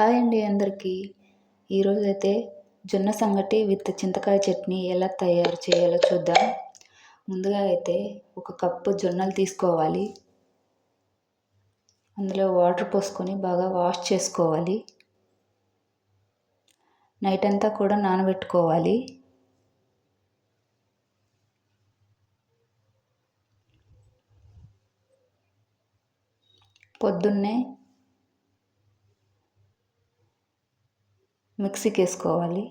Hi అండి అందరికీ. ఈరోజు అయితే జొన్న సంగటి విత్ చింతకాయ చట్నీ ఎలా తయారు చేయాలో చూద్దాం. ముందుగా అయితే ఒక కప్పు జొన్నలు తీసుకోవాలి. అందులో వాటర్ పోసుకొని బాగా వాష్ చేసుకోవాలి. నైట్ అంతా కూడా నానబెట్టుకోవాలి. పొద్దున్నే మిక్సీకి వేసుకోవాలి.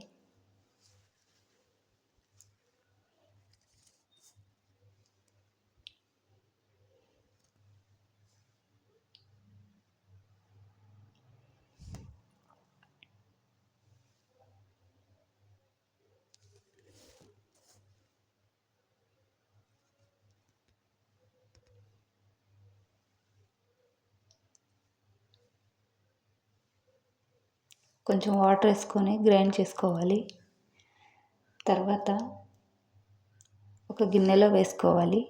కొంచెం వాటర్ వేసుకొని గ్రైండ్ చేసుకోవాలి. తర్వాత ఒక గిన్నెలో వేసుకోవాలి.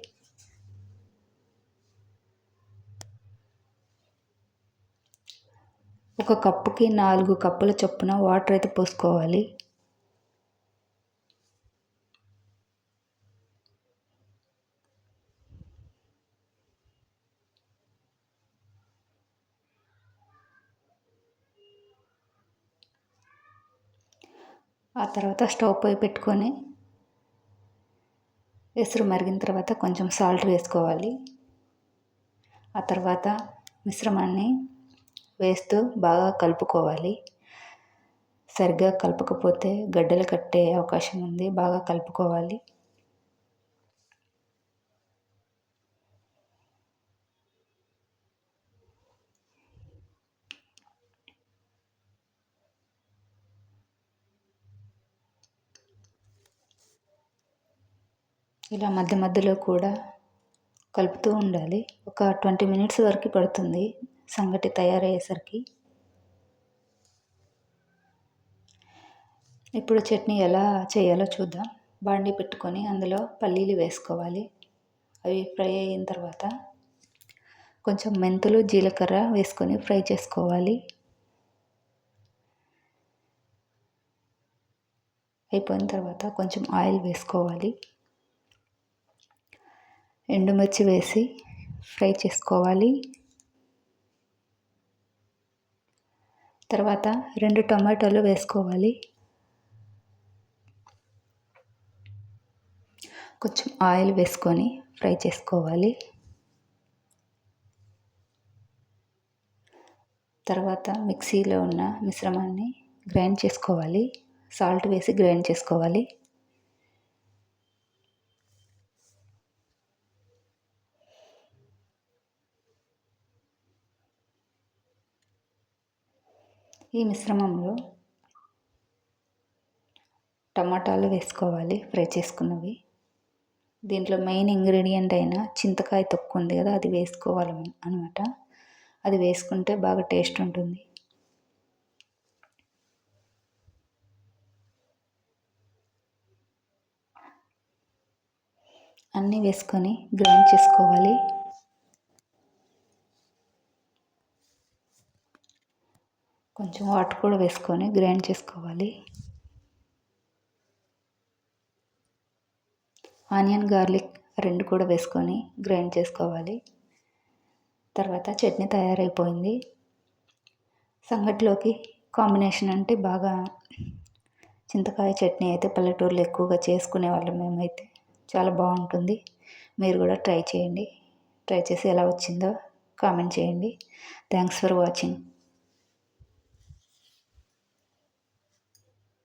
ఒక కప్పుకి నాలుగు కప్పుల చొప్పున వాటర్ అయితే పోసుకోవాలి. ఆ తర్వాత స్టవ్ పై పెట్టుకొని ఎసురు మరిగిన తర్వాత కొంచెం సాల్ట్ వేసుకోవాలి. ఆ తర్వాత మిశ్రమాన్ని వేస్తూ బాగా కలుపుకోవాలి. సరిగ్గా కలపకపోతే గడ్డలు కట్టే అవకాశం ఉంది బాగా కలుపుకోవాలి. ఇలా మధ్య మధ్యలో కూడా కలుపుతూ ఉండాలి. ఒక ట్వంటీ మినిట్స్ వరకు పడుతుంది సంగటి తయారయ్యేసరికి. ఇప్పుడు చట్నీ ఎలా చేయాలో చూద్దాం. బాండి పెట్టుకొని అందులో పల్లీలు వేసుకోవాలి. అవి ఫ్రై అయిన తర్వాత కొంచెం మెంతులు జీలకర్ర వేసుకొని ఫ్రై చేసుకోవాలి. అయిపోయిన తర్వాత కొంచెం ఆయిల్ వేసుకోవాలి. ఎండుమిర్చి వేసి ఫ్రై చేసుకోవాలి. తర్వాత రెండు టొమాటోలు వేసుకోవాలి. కొంచెం ఆయిల్ వేసుకొని ఫ్రై చేసుకోవాలి. తర్వాత మిక్సీలో ఉన్న మిశ్రమాన్ని గ్రైండ్ చేసుకోవాలి. సాల్ట్ వేసి గ్రైండ్ చేసుకోవాలి. ఈ మిశ్రమంలో టమాటాలు వేసుకోవాలి ఫ్రై చేసుకున్నవి. దీంట్లో మెయిన్ ఇంగ్రీడియంట్ అయిన చింతకాయ తొక్కు ఉంది కదా అది వేసుకోవాలి అనమాట అది వేసుకుంటే బాగా టేస్ట్ ఉంటుంది. అన్నీ వేసుకొని గ్రైండ్ చేసుకోవాలి. కొంచెం వాటర్ కూడా వేసుకొని గ్రైండ్ చేసుకోవాలి. ఆనియన్ గార్లిక్ రెండు కూడా వేసుకొని గ్రైండ్ చేసుకోవాలి. తర్వాత చట్నీ తయారైపోయింది. సంగటిలోకి కాంబినేషన్ అంటే బాగా చింతకాయ చట్నీ అయితే పల్లెటూరులో ఎక్కువగా చేసుకునే వాళ్ళం మేమైతే. చాలా బాగుంటుంది. మీరు కూడా ట్రై చేయండి. ట్రై చేసి ఎలా వచ్చిందో కామెంట్ చేయండి. Thanks for watching.